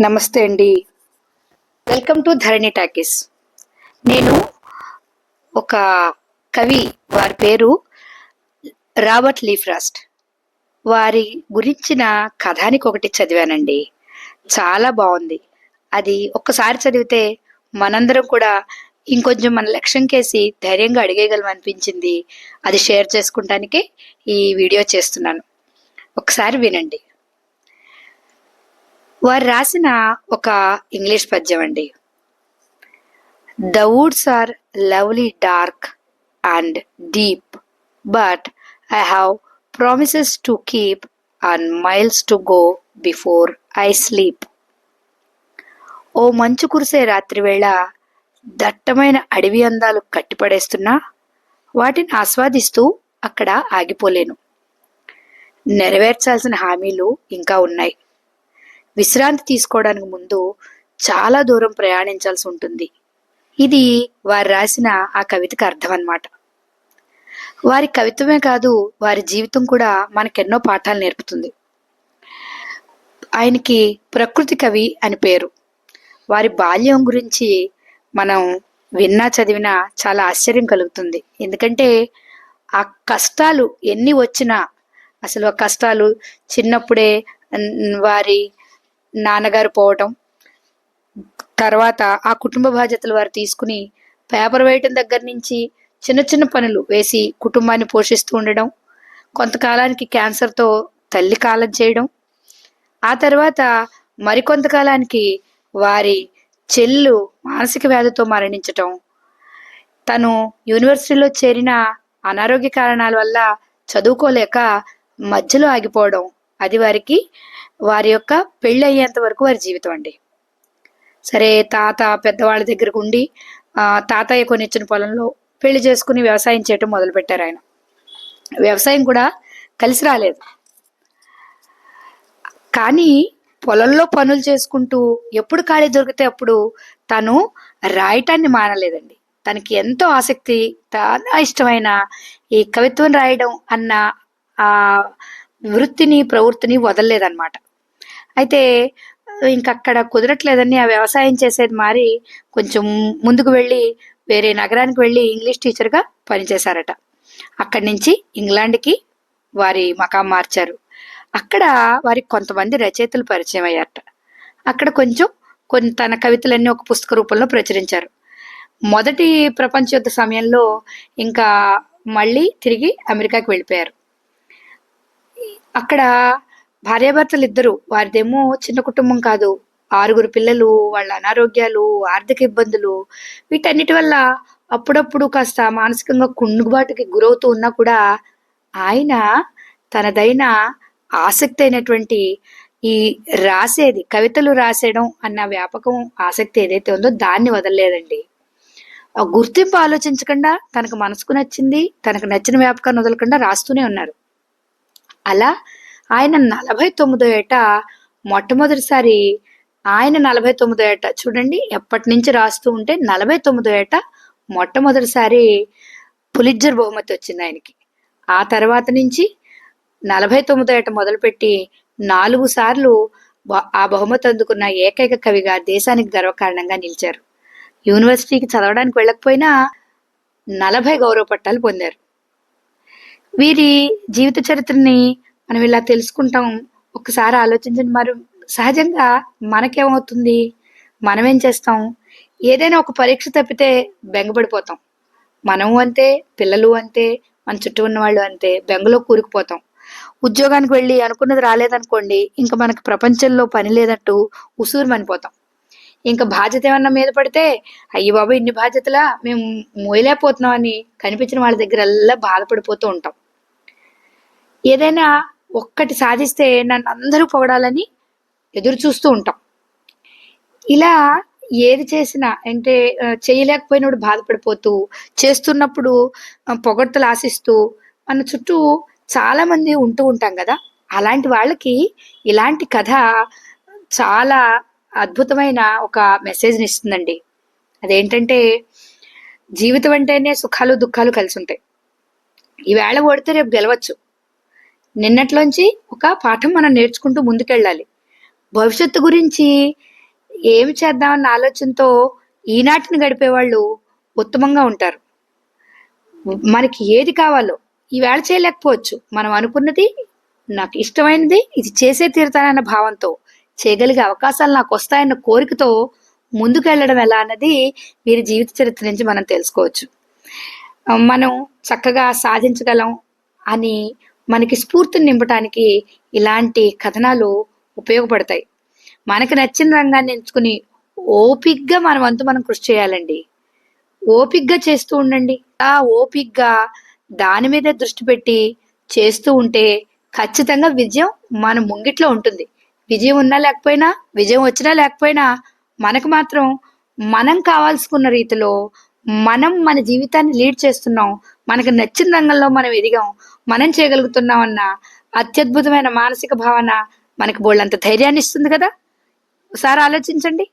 నమస్తే అండి. Welcome to Dharani talkies నేను ఒక కవి వారి పేరు రాబర్ట్ లీఫ్రాస్ట్. వారి గురించిన కథానికి ఒకటి చదివానండి. చాలా బాగుంది. అది ఒక్కసారి చదివితే మనందరం కూడా ఇంకొంచెం మన లక్ష్యం కేసి ధైర్యంగా అడిగేయగలం అనిపించింది. అది షేర్ చేసుకుంటానికి ఈ వీడియో చేస్తున్నాను. ఒకసారి వినండి. వారు రాసిన ఒక ఇంగ్లీష్ పద్యం అండి. The woods are lovely dark and deep but I have promises to keep and miles to go before I sleep ఓ మంచు కురిసే రాత్రివేళ దట్టమైన అడవి అందాలు కట్టిపడేస్తున్నా వాటిని ఆస్వాదిస్తూ అక్కడ ఆగిపోలేను. నెరవేర్చాల్సిన హామీలు ఇంకా ఉన్నాయి. విశ్రాంతి తీసుకోవడానికి ముందు చాలా దూరం ప్రయాణించాల్సి ఉంటుంది. ఇది వారు రాసిన ఆ కవితకు అర్థం అన్నమాట వారి కవిత్వమే కాదు వారి జీవితం కూడా మనకెన్నో పాఠాలు నేర్పుతుంది. ఆయనకి ప్రకృతి కవి అని పేరు. వారి బాల్యం గురించి మనం విన్నా చదివినా చాలా ఆశ్చర్యం కలుగుతుంది. ఎందుకంటే ఆ కష్టాలు ఎన్ని వచ్చినా అసలు ఆ కష్టాలు చిన్నప్పుడే వారి నాన్నగారు పోవటం. తర్వాత ఆ కుటుంబ బాధ్యతలు వారు తీసుకుని పేపర్ వేయటం దగ్గర నుంచి చిన్న చిన్న పనులు వేసి కుటుంబాన్ని పోషిస్తూ ఉండడం కొంతకాలానికి క్యాన్సర్తో తల్లి కాలం చేయడం ఆ తర్వాత మరికొంతకాలానికి వారి చెల్లు మానసిక వ్యాధితో మరణించటం. తను యూనివర్సిటీలో చేరిన అనారోగ్య కారణాల వల్ల చదువుకోలేక మధ్యలో ఆగిపోవడం. అది వారికి వారి యొక్క పెళ్ళి అయ్యేంత వరకు వారి జీవితం అండి. సరే తాత పెద్దవాళ్ళ దగ్గరకు ఉండి ఆ, తాతయ్య కొనిచ్చిన పొలంలో పెళ్ళి చేసుకుని వ్యవసాయం చేయటం మొదలుపెట్టారు ఆయన. వ్యవసాయం కూడా కలిసి రాలేదు. కానీ పొలంలో పనులు చేసుకుంటూ ఎప్పుడు ఖాళీ దొరికితే అప్పుడు తను రాయటాన్ని మానలేదండి. తనకి ఎంతో ఆసక్తి చాలా ఇష్టమైన ఈ కవిత్వం రాయడం అన్న ఆ వృత్తిని ప్రవృత్తిని వదలలేదన్నమాట. అయితే ఇంకక్కడ కుదరట్లేదని ఆ వ్యవసాయం చేసేది మారి కొంచెం ముందుకు వెళ్ళి వేరే నగరానికి వెళ్ళి ఇంగ్లీష్ టీచర్గా పనిచేశారట. అక్కడి నుంచి ఇంగ్లాండ్కి వారి మకాం మార్చారు. అక్కడ వారికి కొంతమంది రచయితలు పరిచయం అయ్యారట. అక్కడ కొంచెం కొన్ని తన కవితలన్నీ ఒక పుస్తక రూపంలో ప్రచురించారు. మొదటి ప్రపంచ యుద్ధ సమయంలో ఇంకా మళ్ళీ తిరిగి అమెరికాకి వెళ్ళిపోయారు. అక్కడ భార్యాభర్తలు ఇద్దరు వారిదేమో చిన్న కుటుంబం కాదు. ఆరుగురు పిల్లలు వాళ్ళ అనారోగ్యాలు ఆర్థిక ఇబ్బందులు. వీటన్నిటి వల్ల అప్పుడప్పుడు కాస్త మానసికంగా కుండుబాటుకి గురవుతూ ఉన్నా కూడా ఆయన తనదైన ఆసక్తి అయినటువంటి ఈ రాసేది కవితలు రాసేయడం అన్న వ్యాపకం ఆసక్తి ఏదైతే ఉందో దాన్ని వదలలేదండి. ఆ గుర్తింపు ఆలోచించకుండా తనకు మనసుకు నచ్చింది తనకు నచ్చిన వ్యాపకాన్ని వదలకుండా రాస్తూనే ఉన్నారు. అలా ఆయన నలభై తొమ్మిదో ఏట మొట్టమొదటిసారి ఆయన నలభై తొమ్మిదో ఏట చూడండి ఎప్పటి నుంచి రాస్తూ ఉంటే నలభై తొమ్మిదో ఏట మొట్టమొదటిసారి పులిజ్జర్ బహుమతి వచ్చింది ఆయనకి. ఆ తర్వాత నుంచి నలభై తొమ్మిదో ఏట మొదలుపెట్టి నాలుగు సార్లు బ- ఆ బహుమతి అందుకున్న ఏకైక కవిగా దేశానికి గర్వకారణంగా నిలిచారు. యూనివర్సిటీకి చదవడానికి వెళ్ళకపోయినా నలభై గౌరవ పట్టాలు పొందారు. వీరి జీవిత చరిత్రని మనం ఇలా తెలుసుకుంటాం. ఒకసారి ఆలోచించండి. మరి సహజంగా మనకేమవుతుంది? మనం ఏం చేస్తాం? ఏదైనా ఒక పరీక్ష తప్పితే బెంగపడిపోతాం. మనము అంతే పిల్లలు అంతే మన చుట్టూ ఉన్న వాళ్ళు అంతే బెంగలో కూరుకుపోతాం. ఉద్యోగానికి వెళ్ళి అనుకున్నది రాలేదనుకోండి ఇంకా మనకి ప్రపంచంలో పని లేనట్టు ఉసూరు మనిపోతాం. ఇంకా బాధ్యత ఏమన్నా మీద పడితే అయ్యి బాబు ఇన్ని బాధ్యతలా మేము మోయలేకపోతున్నాం అని కనిపించిన వాళ్ళ దగ్గరల్లా బాధపడిపోతూ ఉంటాం. ఏదైనా ఒక్కటి సాధిస్తే నన్ను అందరూ పొగడాలని ఎదురు చూస్తూ ఉంటాం. ఇలా ఏది చేసినా అంటే చేయలేకపోయినప్పుడు బాధపడిపోతూ చేస్తున్నప్పుడు పొగడ్తలు ఆశిస్తూ మన చుట్టూ చాలామంది ఉంటూ ఉంటాం కదా. అలాంటి వాళ్ళకి ఇలాంటి కథ చాలా అద్భుతమైన ఒక మెసేజ్ని ఇస్తుందండి. అదేంటంటే జీవితం అంటేనే సుఖాలు దుఃఖాలు కలిసి ఉంటాయి. ఈవేళ ఓడితే రేపు గెలవచ్చు. నిన్నట్లోంచి ఒక పాఠం మనం నేర్చుకుంటూ ముందుకెళ్ళాలి. భవిష్యత్తు గురించి ఏమి చేద్దామన్న ఆలోచనతో ఈనాటిని గడిపే వాళ్ళు ఉత్తమంగా ఉంటారు. మనకి ఏది కావాలో ఈవేళ చేయలేకపోవచ్చు. మనం అనుకున్నది నాకు ఇష్టమైనది ఇది చేసే తీరుతానన్న భావంతో చేయగలిగే అవకాశాలు నాకు వస్తాయన్న కోరికతో ముందుకెళ్ళడం ఎలా అన్నది వీరి జీవిత చరిత్ర నుంచి మనం తెలుసుకోవచ్చు. మనం చక్కగా సాధించగలం అని మనకి స్ఫూర్తిని నింపడానికి ఇలాంటి కథనాలు ఉపయోగపడతాయి. మనకు నచ్చిన రంగాన్ని ఎంచుకుని ఓపిగ్గా మన వంతు మనం కృషి చేయాలండి. ఓపిగ్గా చేస్తూ ఉండండి. ఆ ఓపిగ్గా దాని మీదే దృష్టి పెట్టి చేస్తూ ఉంటే ఖచ్చితంగా విజయం మన ముంగిట్లో ఉంటుంది. విజయం ఉన్నా లేకపోయినా విజయం వచ్చినా లేకపోయినా మనకు మాత్రం మనం కావాల్సుకున్న రీతిలో మనం మన జీవితాన్ని లీడ్ చేస్తున్నాం. మనకు నచ్చిన రంగంలో మనం ఎదిగాం. మనం చేయగలుగుతున్నాం అన్న అత్యద్భుతమైన మానసిక భావన మనకు బోళ్ళంత ధైర్యాన్ని ఇస్తుంది కదా? ఒకసారి ఆలోచించండి.